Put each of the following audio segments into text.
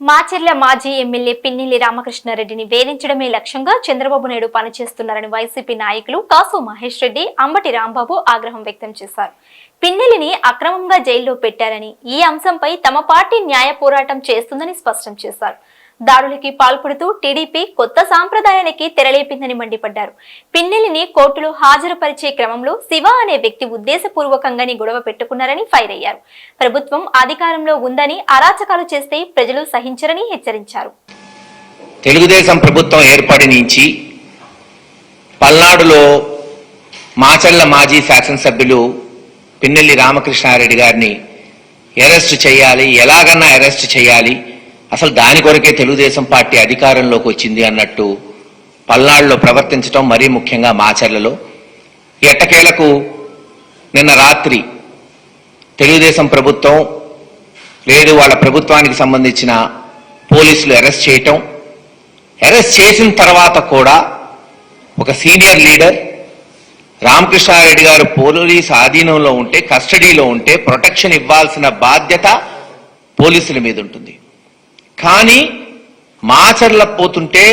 మాచెర్ల మాజీ ఎమ్మెల్యే పిన్నెల్లి రామకృష్ణారెడ్డిని వేధించడమే లక్ష్యంగా చంద్రబాబు నాయుడు పనిచేస్తున్నారని వైసీపీ నాయకులు కాసు మహేష్ రెడ్డి అంబటి రాంబాబు ఆగ్రహం వ్యక్తం చేశారు. పిన్నెలిని అక్రమంగా జైల్లో పెట్టారని ఈ అంశంపై తమ పార్టీ న్యాయ పోరాటం చేస్తుందని స్పష్టం చేశారు. దాడులకి పాల్పడుతూ టీడీపీ కొత్త సాంప్రదాయానికి తెరలేపిందని మండిపడ్డారు. పిన్నెల్లిని కోర్టులో హాజరుపరిచే క్రమంలో శివ అనే వ్యక్తి ఉద్దేశపూర్వకంగానే గొడవ పెట్టుకున్నారని ఫైర్ అయ్యారు. ప్రభుత్వం అధికారంలో ఉందని అరాచకాలు చేస్తే ప్రజలు సహించరని హెచ్చరించారు. తెలుగుదేశం ప్రభుత్వం ఏర్పడి నుంచి పల్నాడులో మాచల్ల మాజీ శాసనసభ్యులు పిన్నెల్లి రామకృష్ణారెడ్డి గారిని అరెస్ట్ చేయాలి ఎలాగన్నా అరెస్ట్ చేయాలి అసలు దాని కొరకే తెలుగుదేశం పార్టీ అధికారంలోకి వచ్చింది అన్నట్టు పల్నాడులో ప్రవర్తించడం మరీ ముఖ్యంగా మాచర్లలో. ఎట్టకేలకు నిన్న రాత్రి తెలుగుదేశం ప్రభుత్వం లేదు వాళ్ళ ప్రభుత్వానికి సంబంధించిన పోలీసులు అరెస్ట్ చేయటం. అరెస్ట్ చేసిన తర్వాత కూడా ఒక సీనియర్ లీడర్ రామకృష్ణారెడ్డి గారు పోలీస్ ఆధీనంలో ఉంటే కస్టడీలో ఉంటే ప్రొటెక్షన్ ఇవ్వాల్సిన బాధ్యత పోలీసుల మీద ఉంటుంది. కానీ మాచర్ల పోతుంటే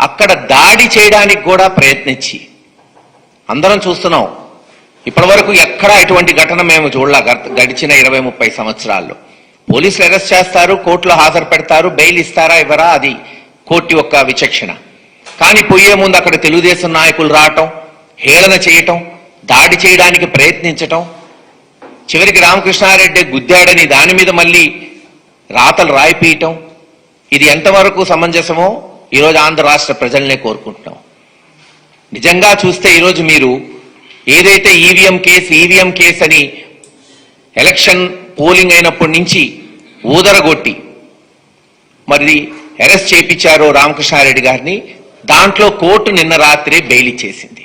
అక్కడ దాడి చేయడానికి కూడా ప్రయత్నించి. అందరం చూస్తున్నాం. ఇప్పటి వరకు ఎక్కడా ఇటువంటి ఘటన మేము చూడలా. గడిచిన ఇరవై ముప్పై సంవత్సరాల్లో. పోలీసులు అరెస్ట్ చేస్తారు కోర్టులో హాజరు పెడతారు బెయిల్ ఇస్తారా ఇవ్వరా అది కోర్టు యొక్క విచక్షణ. కానీ పోయే ముందు అక్కడ తెలుగుదేశం నాయకులు రావటం హేళన చేయటం దాడి చేయడానికి ప్రయత్నించటం చివరికి రామకృష్ణారెడ్డి గుద్దాడని దాని మీద మళ్ళీ రాతలు రాయిపీయటం ఇది ఎంతవరకు సమంజసమో ఈరోజు ఆంధ్ర రాష్ట్ర ప్రజల్నే కోరుకుంటున్నాం. నిజంగా చూస్తే ఈరోజు మీరు ఏదైతే ఈవీఎం కేసు ఈవీఎం కేసు అని ఎలక్షన్ పోలింగ్ అయినప్పటి నుంచి ఊదరగొట్టి మరి అరెస్ట్ చేపించారో రామకృష్ణారెడ్డి గారిని దాంట్లో కోర్టు నిన్న రాత్రి బెయిల్ ఇచ్చేసింది.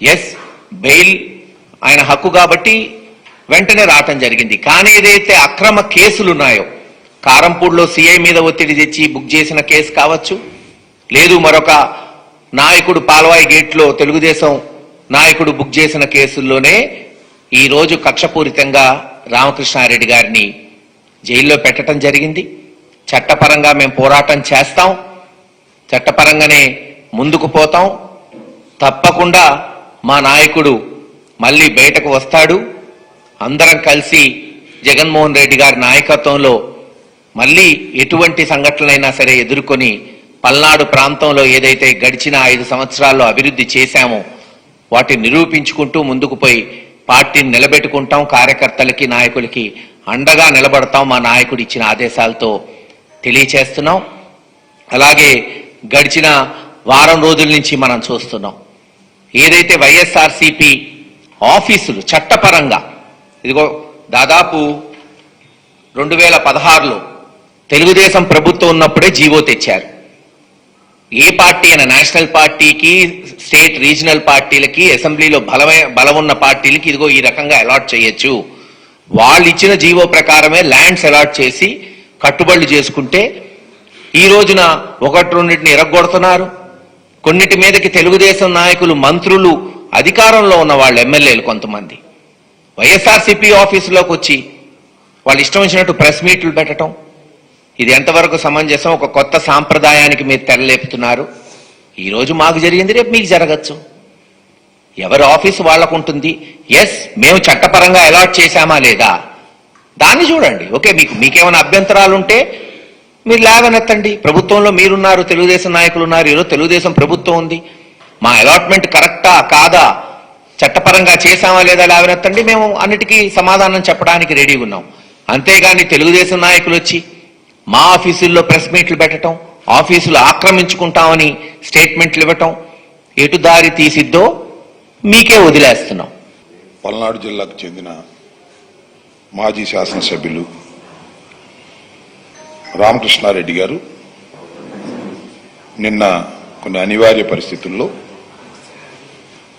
ఎస్ బెయిల్ ఆయన హక్కు కాబట్టి వెంటనే రావటం జరిగింది. కానీ ఏదైతే అక్రమ కేసులు ఉన్నాయో కారంపూడిలో సిఐ మీద ఒత్తిడి తెచ్చి బుక్ చేసిన కేసు కావచ్చు లేదు మరొక నాయకుడు పాల్వాయి గేట్లో తెలుగుదేశం నాయకుడు బుక్ చేసిన కేసుల్లోనే ఈరోజు కక్షపూరితంగా రామకృష్ణారెడ్డి గారిని జైల్లో పెట్టడం జరిగింది. చట్టపరంగా మేము పోరాటం చేస్తాం. చట్టపరంగానే ముందుకు పోతాం. తప్పకుండా మా నాయకుడు మళ్ళీ బయటకు వస్తాడు. అందరం కలిసి జగన్మోహన్ రెడ్డి గారి నాయకత్వంలో మళ్ళీ ఎటువంటి సంఘటనలైనా సరే ఎదుర్కొని పల్నాడు ప్రాంతంలో ఏదైతే గడిచిన ఐదు సంవత్సరాల్లో అభివృద్ధి చేశామో వాటిని నిరూపించుకుంటూ ముందుకు పోయి పార్టీని నిలబెట్టుకుంటాం కార్యకర్తలకి నాయకులకి అండగా నిలబడతాం మా నాయకుడు ఇచ్చిన ఆదేశాలతో తెలియచేస్తున్నాం. అలాగే గడిచిన వారం రోజుల నుంచి మనం చూస్తున్నాం. ఏదైతే వైఎస్ఆర్సిపి ఆఫీసులు చట్టపరంగా ఇదిగో దాదాపు రెండు వేల పదహారులో తెలుగుదేశం ప్రభుత్వం ఉన్నప్పుడే జీవో తెచ్చారు. ఏ పార్టీ అయినా నేషనల్ పార్టీకి స్టేట్ రీజనల్ పార్టీలకి అసెంబ్లీలో బలమైన బలం ఉన్న పార్టీలకి ఇదిగో ఈ రకంగా అలాట్ చేయొచ్చు. వాళ్ళు ఇచ్చిన జీవో ప్రకారమే ల్యాండ్స్ అలాట్ చేసి కట్టుబడులు చేసుకుంటే ఈ రోజున ఒకటి రెండింటిని ఎరగొడుతున్నారు. కొన్నిటి మీదకి తెలుగుదేశం నాయకులు మంత్రులు అధికారంలో ఉన్న వాళ్ళు ఎమ్మెల్యేలు కొంతమంది. వైఎస్ఆర్సీపీ ఆఫీసులోకి వచ్చి వాళ్ళు ఇష్టం వచ్చినట్టు ప్రెస్ మీట్లు పెట్టడం ఇది ఎంతవరకు సమంజసం? ఒక కొత్త సాంప్రదాయానికి మీరు తెరలేపుతున్నారు ఈరోజు మాకు జరిగింది రేపు మీకు జరగచ్చు. ఎవరి ఆఫీసు వాళ్ళకు ఉంటుంది. ఎస్ మేము చట్టపరంగా అలాట్ చేశామా లేదా? దాన్ని చూడండి. ఓకే మీకు మీకేమైనా అభ్యంతరాలు ఉంటే మీరు లేవనెత్తండి. ప్రభుత్వంలో మీరున్నారు తెలుగుదేశం నాయకులు ఉన్నారు. ఈరోజు తెలుగుదేశం ప్రభుత్వం ఉంది. మా అలాట్మెంట్ కరెక్టా కాదా? చట్టపరంగా చేశామా లేదా లేవనెత్తండి మేము అన్నిటికీ సమాధానం చెప్పడానికి రెడీగా ఉన్నాం. అంతేగాని తెలుగుదేశం నాయకులు వచ్చి మా ఆఫీసుల్లో ప్రెస్ మీట్లు పెట్టడం ఆఫీసులు ఆక్రమించుకుంటామని స్టేట్మెంట్లు ఇవ్వటం ఎటు దారి తీసిద్దో మీకే వదిలేస్తున్నాం. పల్నాడు జిల్లాకు చెందిన మాజీ శాసనసభ్యులు రామకృష్ణారెడ్డి గారు నిన్న కొన్ని అనివార్య పరిస్థితుల్లో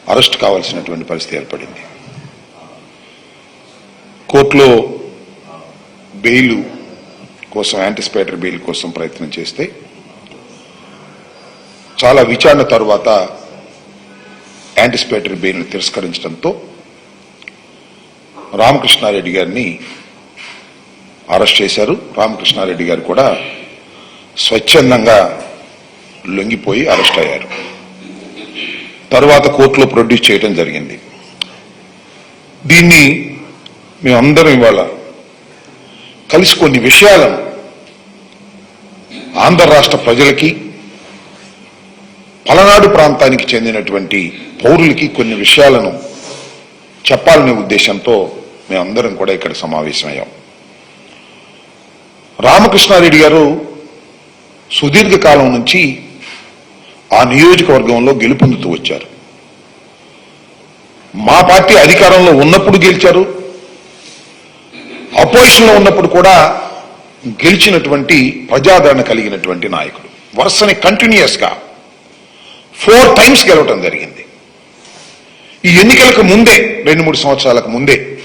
అరెస్ట్ కావాల్సినటువంటి పరిస్థితి ఏర్పడింది. కోర్టులో బెయిల్ కోసం యాంటిసిపేటరీ బెయిల్ కోసం ప్రయత్నం చేస్తే చాలా విచారణ తర్వాత యాంటిసిపేటరీ బెయిల్ను తిరస్కరించడంతో రామకృష్ణారెడ్డి గారిని అరెస్ట్ చేశారు. రామకృష్ణారెడ్డి గారు కూడా స్వచ్ఛందంగా లొంగిపోయి అరెస్ట్ అయ్యారు. తర్వాత కోర్టులో ప్రొడ్యూస్ చేయడం జరిగింది. దీన్ని మేమందరం ఇవాళ కలిసి కొన్ని విషయాలను ఆంధ్ర రాష్ట్ర ప్రజలకి పలనాడు ప్రాంతానికి చెందినటువంటి పౌరులకి కొన్ని విషయాలను చెప్పాలనే ఉద్దేశంతో మేమందరం కూడా ఇక్కడ సమావేశమయ్యాం. రామకృష్ణారెడ్డి గారు సుదీర్ఘకాలం నుంచి ఆ నియోజకవర్గంలో గెలుపొందుతూ వచ్చారు. మా పార్టీ అధికారంలో ఉన్నప్పుడు గెలిచారు. అపోజిషన్లో ఉన్నప్పుడు కూడా గెలిచినటువంటి ప్రజాదరణ కలిగినటువంటి నాయకుడు. వరుసని కంటిన్యూస్గా ఫోర్ టైమ్స్ గెలవటం జరిగింది. ఈ ఎన్నికలకు ముందే రెండు మూడు సంవత్సరాలకు ముందే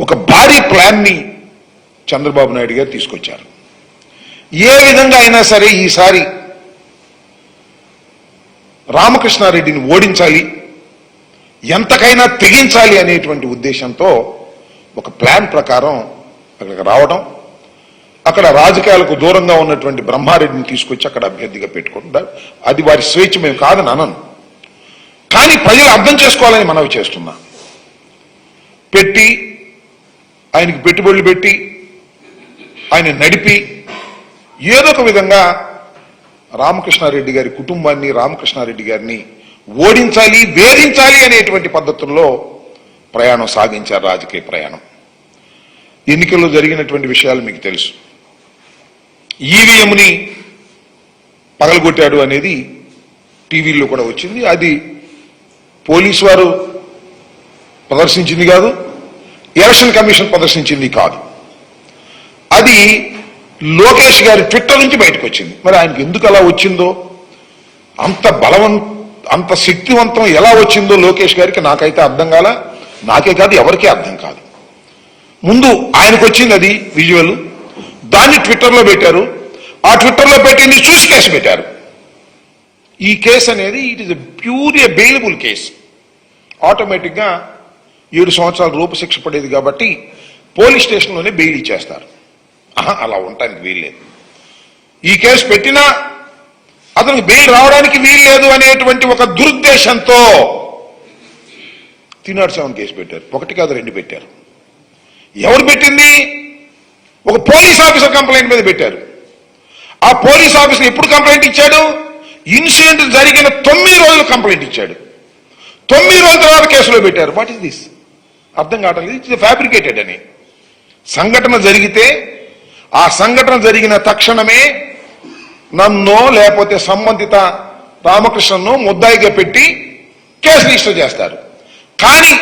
ఒక భారీ ప్లాన్ని చంద్రబాబు నాయుడు గారు తీసుకొచ్చారు. ఏ విధంగా అయినా సరే ఈసారి రామకృష్ణారెడ్డిని ఓడించాలి ఎంతకైనా తెగించాలి అనేటువంటి ఉద్దేశంతో ఒక ప్లాన్ ప్రకారం అక్కడికి రావడం అక్కడ రాజకీయాలకు దూరంగా ఉన్నటువంటి బ్రహ్మారెడ్డిని తీసుకొచ్చి అక్కడ అభ్యర్థిగా పెట్టుకుంటారు. అది వారి స్వేచ్ఛ మేము కాదని అనను. కానీ ప్రజలు అర్థం చేసుకోవాలని మనవి చేస్తున్నా. పెట్టి ఆయనకి పెట్టుబడులు పెట్టి ఆయన నడిపి ఏదో ఒక విధంగా రామకృష్ణారెడ్డి గారి కుటుంబాన్ని రామకృష్ణారెడ్డి గారిని ఓడించాలి వేధించాలి అనేటువంటి పద్ధతుల్లో ప్రయాణం సాగించారు రాజకీయ ప్రయాణం. ఎన్నికల్లో జరిగినటువంటి విషయాలు మీకు తెలుసు. ఈవీఎంని పగలగొట్టాడు అనేది టీవీల్లో కూడా వచ్చింది. అది పోలీసు వారు ప్రదర్శించింది కాదు ఎలక్షన్ కమిషన్ ప్రదర్శించింది కాదు. అది లోకేష్ గారి ట్విట్టర్ నుంచి బయటకు వచ్చింది. మరి ఆయనకి ఎందుకు అలా వచ్చిందో? అంత బలవం అంత శక్తివంతం ఎలా వచ్చిందో లోకేష్ గారికి నాకైతే అర్థం కాల నాకే కాదు ఎవరికీ అర్థం కాదు. ముందు ఆయనకు వచ్చింది అది విజువల్. దాన్ని ట్విట్టర్లో పెట్టారు. ఆ ట్విట్టర్లో పెట్టింది చూసి కేసు పెట్టారు. ఈ కేసు అనేది it is pure a bailable case ఆటోమేటిక్గా ఏడు సంవత్సరాల రూపశిక్ష పడేది కాబట్టి పోలీస్ స్టేషన్లోనే బెయిల్ ఇచ్చేస్తారు. అలా ఉండటానికి వీల్లేదు. ఈ కేసు పెట్టినా అతనికి బెయిల్ రావడానికి వీల్లేదు అనేటువంటి ఒక దురుద్దేశంతో తినాడు సెవెన్ కేసు పెట్టారు. ఒకటి కాదు రెండు పెట్టారు. ఎవరు పెట్టింది? ఒక పోలీస్ ఆఫీసర్ కంప్లైంట్ మీద పెట్టారు. ఆ పోలీస్ ఆఫీసర్ ఎప్పుడు కంప్లైంట్ ఇచ్చాడు? ఇన్సిడెంట్ జరిగిన తొమ్మిది రోజులు కంప్లైంట్ ఇచ్చాడు. తొమ్మిది రోజుల తర్వాత కేసులో పెట్టారు. వాట్ ఇస్ దిస్ అర్థం కావట్లేదు. ఇట్స్ ఫ్యాబ్రికేటెడ్ అని. సంఘటన జరిగితే ఆ సంఘటన జరిగిన తక్షణమే నన్నో లేకపోతే సంబంధిత రామకృష్ణను ముద్దాయిగా పెట్టి కేసు రిజిస్టర్ చేస్తారు. కానీ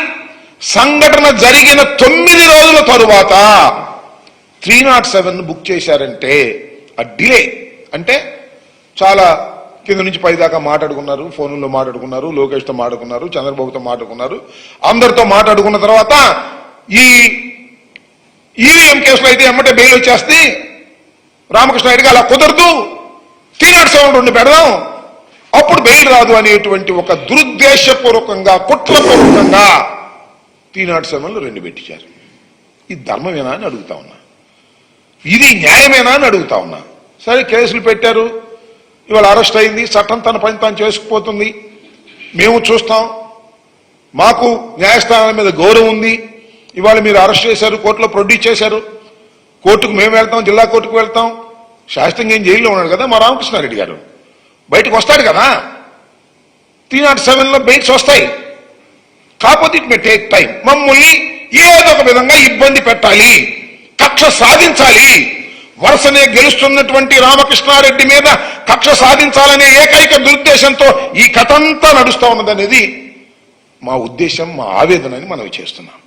సంఘటన జరిగిన తొమ్మిది రోజుల తరువాత త్రీ నాట్ సెవెన్ బుక్ చేశారంటే ఆ డిలే. అంటే చాలా కింద నుంచి పై దాకా మాట్లాడుకున్నారు ఫోన్లో మాట్లాడుకున్నారు లోకేష్తో మాట్లాడుకున్నారు చంద్రబాబుతో మాట్లాడుకున్నారు. అందరితో మాట్లాడుకున్న తర్వాత ఈ ఈవీఎం కేసులో అయితే ఎమ్మటే బెయిల్ వచ్చేస్తే రామకృష్ణ రెడ్డికి అలా కుదరదు. తీనాడు సెవెన్ రెండు పెడదాం. అప్పుడు బెయిల్ రాదు అనేటువంటి ఒక దురుద్దేశపూర్వకంగా కుట్రపూర్వకంగా తీనాడు సెవెన్లు రెండు పెట్టించారు. ఇది ధర్మమేనా అని అడుగుతా ఉన్నా. ఇది న్యాయమేనా అని అడుగుతా ఉన్నా. సరే కేసులు పెట్టారు. ఇవాళ అరెస్ట్ అయింది. చట్టం తన పని తాను చేసుకుపోతుంది. మేము చూస్తాం. మాకు న్యాయస్థానాల మీద గౌరవం ఉంది. ఇవాళ మీరు అరెస్ట్ చేశారు కోర్టులో ప్రొడ్యూస్ చేశారు. కోర్టుకు మేము వెళ్తాం జిల్లా కోర్టుకు వెళ్తాం. శాస్త్రంగా ఏం జైల్లో ఉన్నాడు కదా మా రామకృష్ణారెడ్డి గారు. బయటకు వస్తాడు కదా. త్రీ నాట్ సెవెన్లో బెయిల్స్ వస్తాయి. కాకపోతే ఇట్ మే టేక్ టైం. మమ్మల్ని ఏదో ఒక విధంగా ఇబ్బంది పెట్టాలి. కక్ష సాధించాలి. వరుసనే గెలుస్తున్నటువంటి రామకృష్ణారెడ్డి మీద కక్ష సాధించాలనే ఏకైక దురుద్దేశంతో ఈ కథంతా నడుస్తూ ఉన్నదనేది మా ఉద్దేశం మా ఆవేదన అని మనవి చేస్తున్నాం.